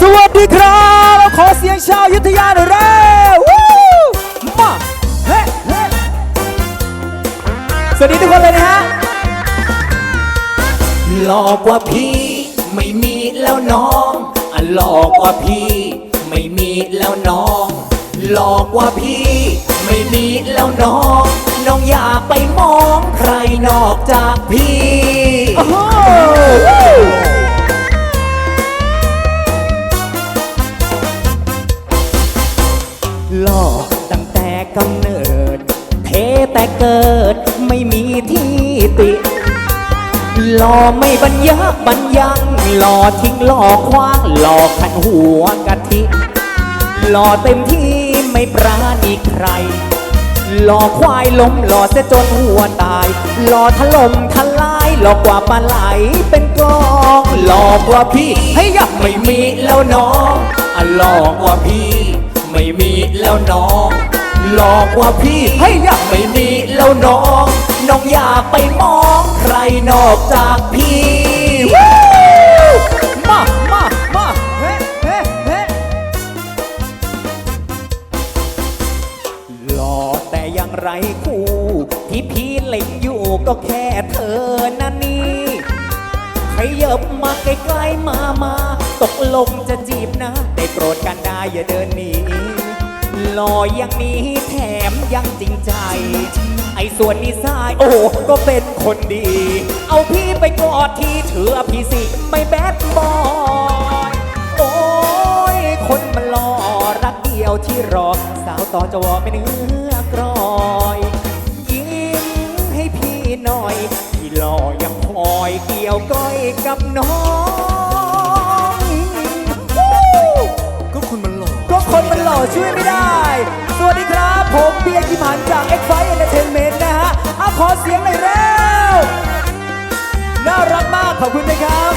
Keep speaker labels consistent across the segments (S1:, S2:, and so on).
S1: สวัสดีครับขอเสียงชาวอยุทธยาหน่อยเร็ววู้มาเฮ้เฮ้สวัสดีทุกคนเลยนะฮะ
S2: หลอกว่าพี่ไม่มีแล้วน้องอะหลอกว่าพี่ไม่มีแล้วน้อง หลอกว่าพี่ไม่มีแล้วน้อง น้องอย่าไปมองใครนอกจากพี่
S1: โอ้โห
S2: หล่อตั้งแต่กำเนิด เทแต่เกิดไม่มีที่ติหล่อไม่บรรยักบรรยังหล่อทิ้งหล่อคว้างหล่อขันหัวกะทิหล่อเต็มที่ไม่ปราณีใคร หล่อควายล้มหล่อเสียจนหัวตาย หล่อถล่มทลายหล่อกว่าปลาไหลเป็นกองหล่อกว่าพี่ให้ยักไม่มีแล้วน้องอะหล่อกว่าพี่ ไม่มีแล้วน้อง หลอกว่าพี่ให้ยักไม่มีแล้วน้อง น้องอย่าไปมองใครนอกจากพี่
S1: มามามาเฮ้เฮ้เฮ้
S2: หล่อแต่ยังไรคู่ที่พี่เล็งอยู่ก็แค่เธอนั่นนี่ บมาใกล้ๆมามา ตกลงจะจีบนะ ได้โปรดกันได้อย่าเดินหนีหล่ออย่างนี้แถมยังจริงใจ ไอ้ส่วนนิสัยโอ้ก็เป็นคนดี เอาพี่ไปกอดที่เถือพี่สิ ไม่แบดบอยโอ้ย คนมันหล่อรักเดียวที่รอ สาวต่อจวไม่เนื้อกรอ ห้พี่หน่อยพี่หล่อยังคอยเกี่ยวก้อยกับน้องวู้
S1: ก็คนมันหล่อก็คนมันหล่อช่วยไม่ได้ สวัสดีครับ ผมเบียร์กิมหันจาก X f i Entertainment นะฮะเอาขอเสียงหน่อยเร็ว น่ารักมากขอบคุณนะครับ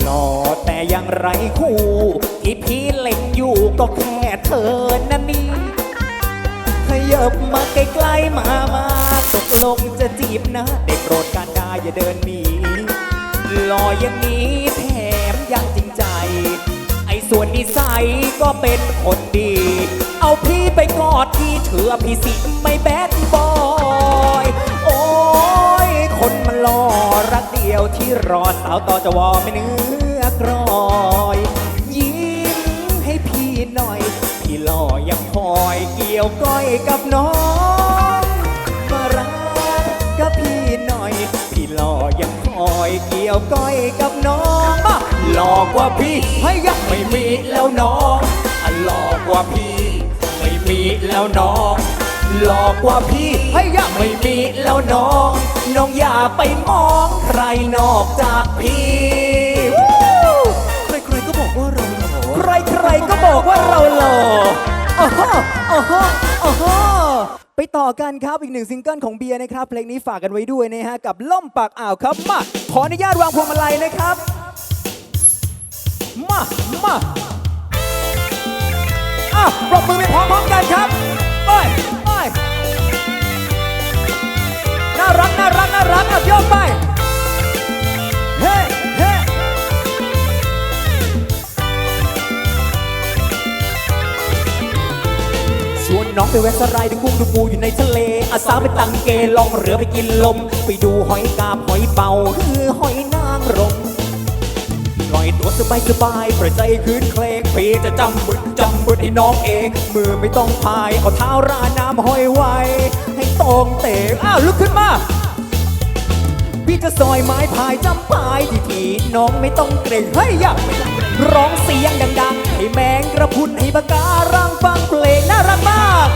S2: หล่อแต่ยังไรคู่ ที่พี่เล็งอยู่ก็แค่เธอนั่นนี่ขยับมาใกล้ๆมามา ตกลงจะจีบนะได้โปรดการได้อย่าเดินหนีหล่ออย่างนี้แถมยังจริงใจ ไอ้ส่วนนิสัยก็เป็นคนดี เอาพี่ไปกอดที่เถือพี่สิไม่แบดบอย โอ้ย คนมันหล่อรักเดียวที่รอสาวต่อจะวอไม่เนื้อกรอยยิ้มให้พี่หน่อย พี่หล่อยังคอยเกี่ยวก้อยกับน้อง อยเกี่ยวก้อยกับน้องมาหลอกว่าพี่ให้ยังไม่มีแล้วน้องอะหลอกว่าพี่ ไม่มีแล้วน้องหลอกว่าพี่ให้ยังไม่มีแล้วน้อง น้องอย่าไปมองใครนอกจากพี่วู้
S1: ใครๆก็บอกว่าเราหล่อใครๆก็บอกว่าเราหล่ออ้อฮะอ้อฮะอ้อฮะ ไปต่อกันครับอีกหนึ่งซิงเกิลของเบียร์นะครับ เพลงนี้ฝากกันไว้ด้วยนะฮะกับล่มปากอ่าวครับมาขออนุญาตวางพวงมาลัยนะครับ มามาอะปรบมือไปพร้อมๆกันครับไปไปน่ารักน่ารักน่ารักอะโยกไป
S2: ชวนน้องไปแวะสไลด์ดูกุ้งดูปูอยู่ในทะเลอาสาไปตังเกลองเรือไปกินลม ไปดูหอยกาบหอยเป่าหรือหอยนางรมลอยตัวสบายสบายประใจคืนเคลงพี่จะจำบึดจำบึดให้น้องเองมือไม่ต้องพายเอาเท้าราน้ำห้อยไว้ ให้ตรงเตะ
S1: อ้าวลุกขึ้นมา
S2: พี่จะซอยไม้พายจำพายทีทีน้องไม่ต้องเกรงเฮ้ยอยากไม่ต้องร้องเสียงดังๆ ให้แมงกระพุนให้ปากการังฟังเพลงน่ารักมาก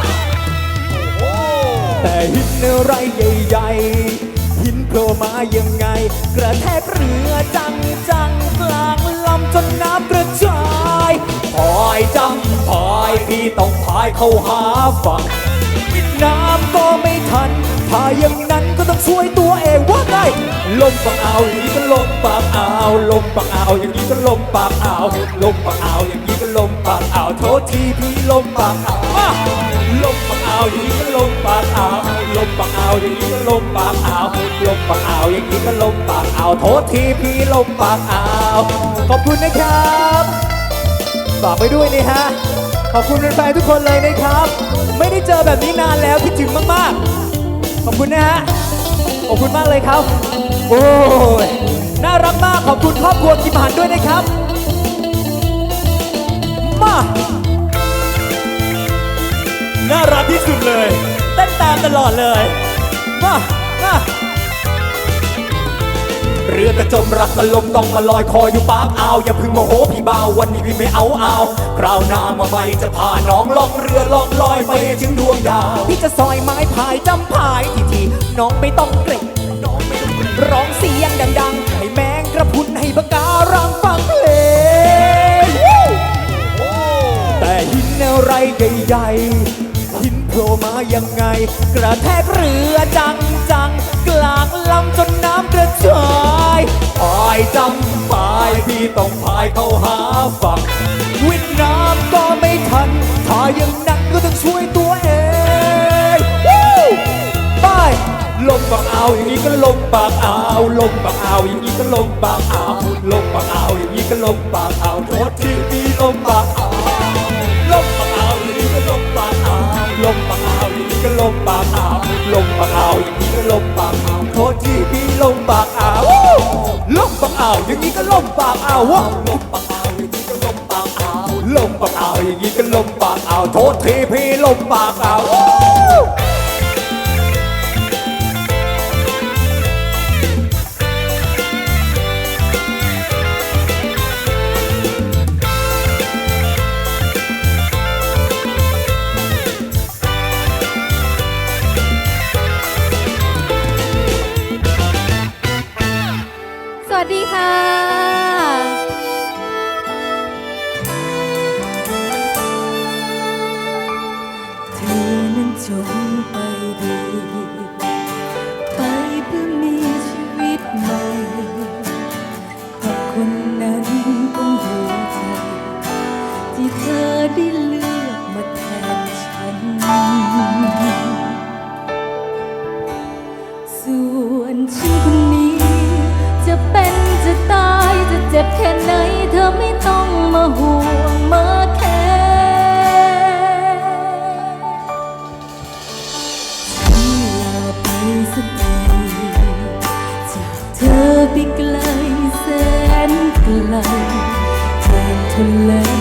S2: หินอะไรใหญ่ๆหินโผล่มายังไง กระแทกเรือจังจังกลางลำจนน้ำกระจายพายจำพายพี่ต้องพายเข้าหาฝั่งน้ำก็ไม่ทันถ้าอย่างนั้นก็ต้องช่วยตัวเองว่าไงลมปากอ่าวอย่างนี้ก็ลมปากอ่าวลมปากอ่าวอย่างนี้ก็ลมปากอ่าวลมปากอ่าวอย่างนี้ก็ลมปากอ่าวโทษทีพี่ลมปากอ่าวลมปากอ่าวอย่างนี้ก มปากอ่าวลมปากอ่าวอย่างนี้ก็ลมปากอ่าวลมปากอ่าวอย่างนี้ก็ลมปากอ่าวโทษทีพี่ลมปากอ่าวขอบคุณนะครับฝากไปด้วยนะฮะขอบคุณแฟนๆทุกคนเลยนะครับ ไม่ได้เจอแบบนี้นานแล้วคิดถึงมากๆ ขอบคุณนะฮะขอบคุณมากเลยครับ โอ้ยน่ารักมากขอบคุณครอบครัวกิมหันด้วยนะครับ มาน่ารักที่สุดเลยามตลอดเลยมามา
S3: เรือกระจมรักกระลมต้องมาลอยคออยู่ปากอ่าว อย่าเพึ่งโมโหพี่บ่าววันนี้พี่ไม่เอาเอาคราวหน้ามาใหม่จะพาน้องล่องเรือล่องลอยไปถึงดวงดาว
S2: พี่จะซอยไม้พายจำพายทีทีน้องไม่ต้องเกรงน้องไม่ต้องเกรงร้องเสียงดังๆ ให้แมงกระพรุนให้ปากการังฟังเพลงแต่หินอะไรใหญ่ๆหิน โผล่มายังไง กระแทกเรือจังจังกลางลำจนน้ำกระจาย
S3: พายจำปายพี่ต้องพายเข้าหาฝั่ง
S2: วิทน้ำก็ไม่ทัน ถ้าย่างนั้นก็ต้องช่วยตัวเองไป
S3: ลมปากอ่าวอย่างนี้ก็ลมปากอ่าวลมปากอ่าวอย่างนี้ก็ลมปากอ่าวลมปากอ่าวอย่างนี้ก็ลมปากอ่าวโทษทีพี่ลมปากอ่าว ลมปากอ่าวโทษทีพี่ลมปากอ่าวลมปากอ่าวอย่างนี้ก็ลมปากอ่าวลมปากอ่าวอย่างนี้ก็ลมปากอ่าวลมปากอ่าวอย่างนี้ก็ลมปากอ่าวโทษทีพี่ลมปากอ่าว
S4: ฉันคนนี้ จะเป็นจะตายจะเจ็บแค่ไหน เธอไม่ต้องมาห่วงมาแค่ฉันลาไปสักทีจากเธอไปไกลแสนไกลแทนทนแล้ว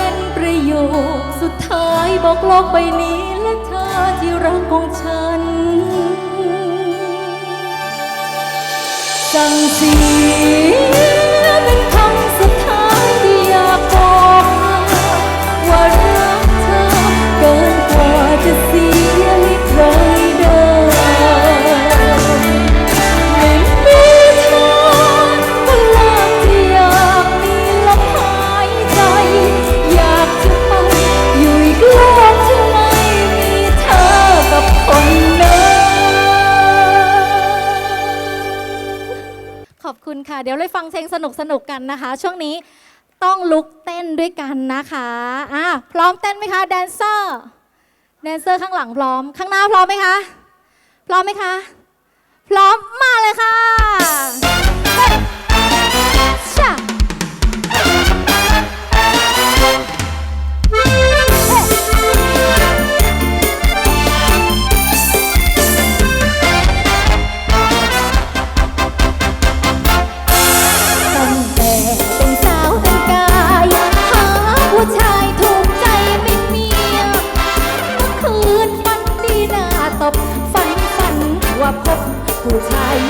S4: เป็นประโยคสุดท้ายบอกโลกใบ
S5: นี้และเธอที่รักของฉัน จังสี เดี๋ยวเลย
S4: ฟังเพลงสนุกสนุกกันนะคะ ช่วงนี้ต้องลุกเต้นด้วยกันนะคะอะพร้อมเต้นไหมคะแดนเซอร์แดนเซอร์ข้างหลังพร้อม ข้างหน้าพร้อมไหมคะพร้อมไหมคะ พร้อมมาเลยค่ะ 我猜。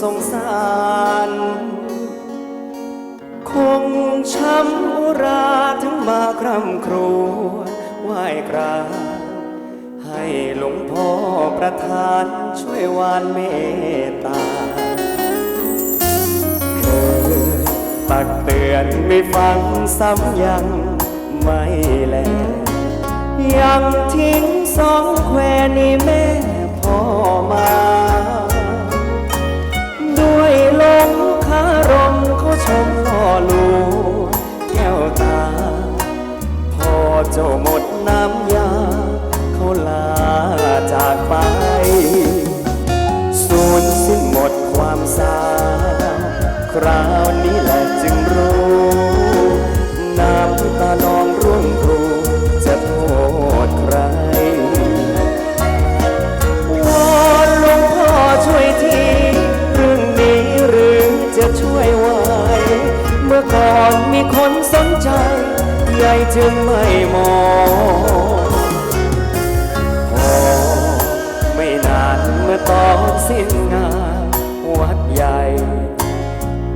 S4: สงสาร คงช้ำอุ
S6: ราถึงมาคร่ำครวญไหว้กราบให้หลวงพ่อประทานช่วยวานเมตตาเคยตักเตือนไม่ฟังซ้ำยังไม่แล ยังทิ้งสองแควนี้แม่พ่อมา พ่อลูกแก้วตาพ่อเจ้าม อก่อนมีคนสนใจใหญ่จึงไม่มองพอไม่นานเมื่อตอนสิ้นงานวัดใหญ่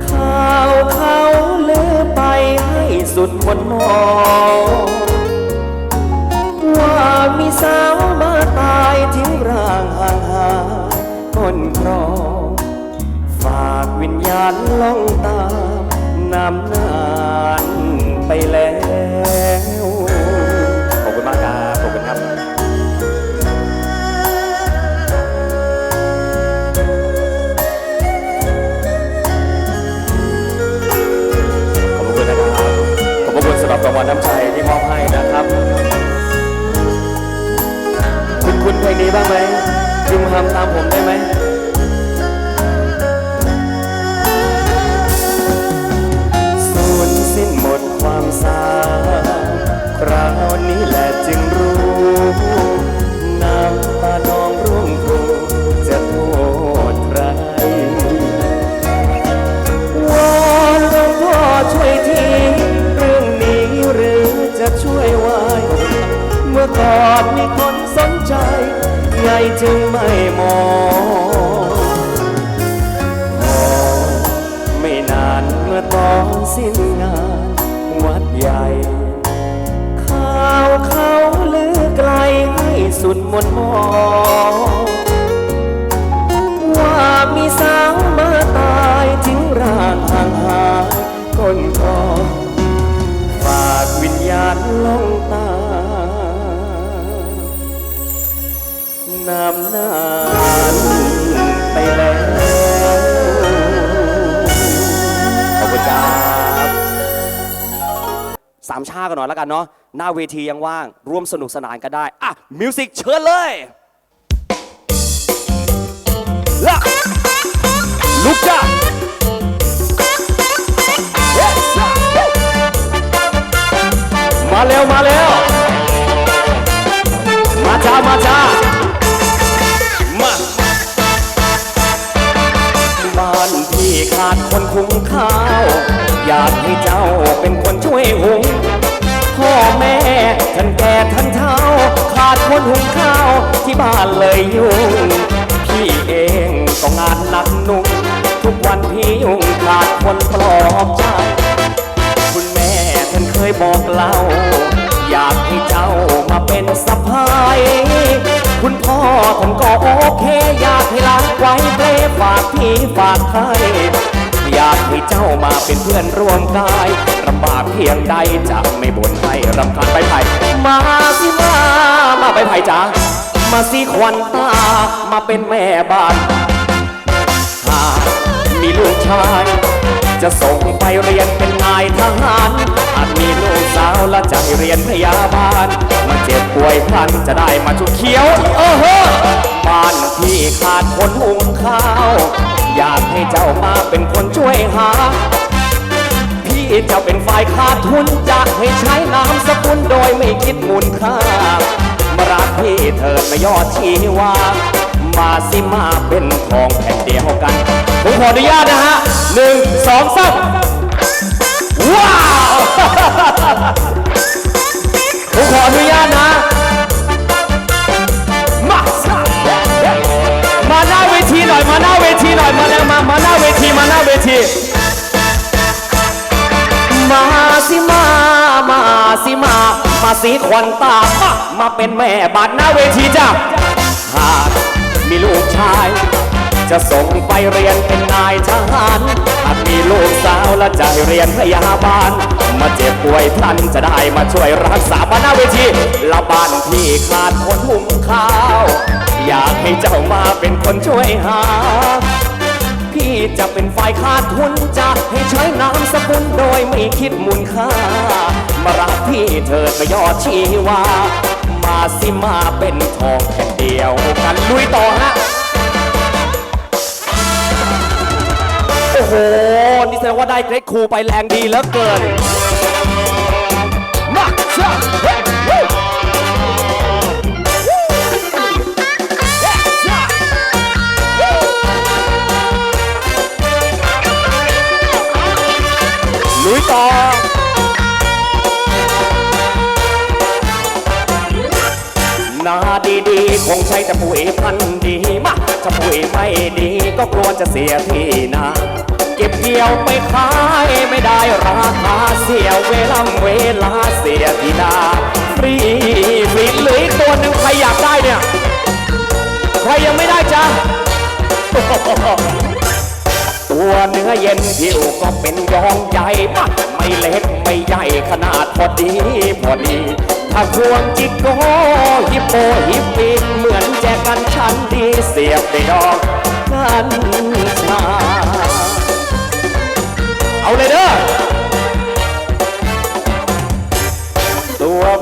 S6: ข่าวเขาเลือไปให้สุดคนมองว่ามีสาวมาตายทิ้งร่างห่างหายคนครองฝากวิญญาณล่องตา นำนานไปแล้ว ขอบคุณมากครับ ขอบคุณครับ ขอบคุณนะครับ ขอบคุณสำหรับรางวัลน้ำใจที่มอบให้นะครับ คุณคุณเพลงนี้บ้างไหมจึงทำตามผมได้ไหม จึงไม่มองพอไม่นานเมื่อตอนสิ้นงาน วัดใหญ่ข่าวเขาลือไกลให้สุดมนมองามชากันหน่อยแล้วกันเนาะหน้าเวทียังว่าง ร่วมสนุกสนานกันได้อะมิวสิกเชิญเลยละลุกจ้ามาเร็วมาเร็วมาจ้ามาจ้ามาบ้านพี่ขาดคนคุ้งข้าว อยากให้เจ้าเป็นคนช่วยหุง ดคนหุงข้าวที่บ้านเลยยุ่ง พี่เองก็งานหนักหนุ่งทุกวันพี่ยุ่งขาดคนปลอบใจคุณแม่ท่านเคยบอกเล่า อยากให้เจ้ามาเป็นสะพายคุณพ่อท่านก็โอเค อยากให้รักไว้เปลฝากพี่ฝากใคร อยากให้เจ้ามาเป็นเพื่อนร่วมกายลำบากเพียงใดจะไม่บ่นให้รำคาญไปไผ่มาสิมา มาไปไผ่จ๋ามาสิควันตา มาเป็นแม่บ้านหากมีลูกชาย จะส่งไปเรียนเป็นนายทหารหากมีลูกสาวและจะให้เรียนพยาบาลมาเจ็บป่วยพลันจะได้มาชุดเขียว เออเฮ้อบ้านพี่ขาดคนหุงข้าว อยากให้เจ้ามาเป็นคนช่วยหา พี่เจะเป็นฝ่ายขาดทุนจะให้ใช้นามสกุลโดยไม่คิดมูลค่า มารักพี่เถิดไม่ยอดชีวา มาสิมาเป็นทองแผ่นเดียวกัน ผมขออนุญาตนะฮะหนึ่งสองสามว้าวผมขออนุญาตนะมามาหน้าเวทีหน่อยมาหน้า เวทีหน่อยมาแล้วมามาหน้าเวทีมาหน้าเวที มาสิมามาสิมา มาสีควันตามามาเป็นแม่บาดหน้าเวทีจ้ะหากมีลูกชาย จะส่งไปเรียนเป็นนายทหารหากมีลูกสาวและจะให้เรียนพยาบาล มาเจ็บป่วยพลันจะได้มาช่วยรักษาบ้านหน้าเวทีละบ้านพี่ขาดคนหุงข้าว อยากให้เจ้ามาเป็นคนช่วยหา พี่จะเป็นฝ่ายขาดทุนจะให้ใช้น้ำสกุลโดยไม่คิดมูลค่า มารักพี่เถิดไม่ยอดชีวา มาสิมาเป็นทองแผ่นเดียวกันลุยต่อฮะ โอ้โห นี่แสดงว่าได้เกรดครูไปแรงดีเหลือเกินมาเชื่ ลุยต่อนาดีๆ คงใช้แต่ปุ๋ยพันดีมาถ้าปุ๋ยไม่ดีก็กลัวจะเสียที่นาเก็บเกี่ยวไปขายไม่ได้ราคาเสียเวลาเวลาเสียที่นาฟรีฟรีเหลืออีตัวหนึ่งใครอยากได้เนี่ย ใครยังไม่ได้จ้ะ ตัวเนื้อเย็นผิวก็เป็นยองใหญ่มาไม่เล็กไม่ใหญ่ขนาดพอดีพอดี ถ้าควงจิกโกฮิปโปฮิปปีเหมือนแจกันชันดีเสียบได้ดอกกันชาเอาเลยเด้อ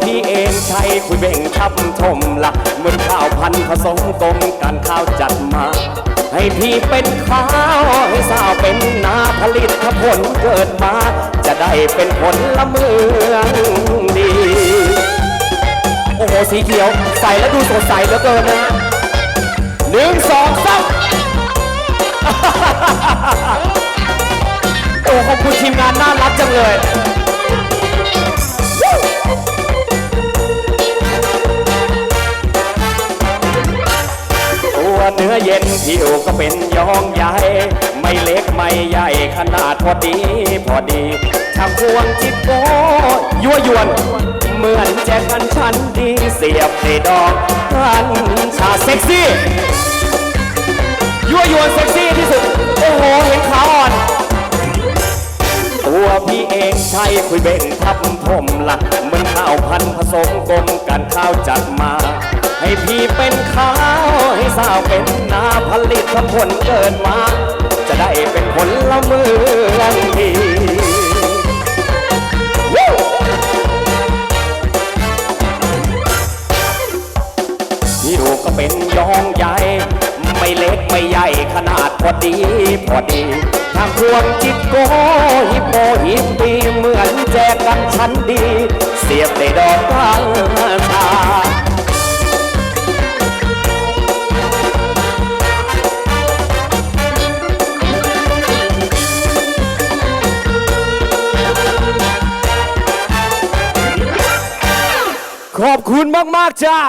S6: พี่เองใช้คุยเบ่งทับทมละเหมือนข้าวพันผสมกลมกันข้าวจัดมา ให้พี่เป็นข้าว ให้สาวเป็นนาผลิตผลเกิดมา จะได้เป็นผลละเมืองดี โอ้โห สีเขียว ใส่แล้วดูสดใสเหลือเกินนะหนึ่งสองสามโอ้ขอบคุณทีมงานน่ารักจังเลย เนื้อเย็นผิวก็เป็นยองใหญ่ ไม่เล็กไม่ใหญ่ขนาดพอดีพอดีถ้าควงจิกโกยั่วยวน เหมือนแจกันชันดีเสียบในดอกกันชาเซ็กซี่ยั่วยวนเซ็กซี่ที่สุด โอ้โหเห็นขาอ่อนตัวพี่เองใช้คุยเบ่งทับผมหลักเหมือนข้าวพันผสมกลมกันข้าวจัดมา ให้พี่เป็นข้า สาวเป็นนาผลิตผลเกินมา จะได้เป็นผลละเมืองดีวู้ผิวก็เป็นยองใหญ่ ไม่เล็กไม่ใหญ่ขนาดพอดีพอดีทางพวงจิตโกฮิปโปฮิปปีเหมือนแจกันชั้นดี เสียบในดอกกลางชา ขอบคุณมาก ๆ จ้า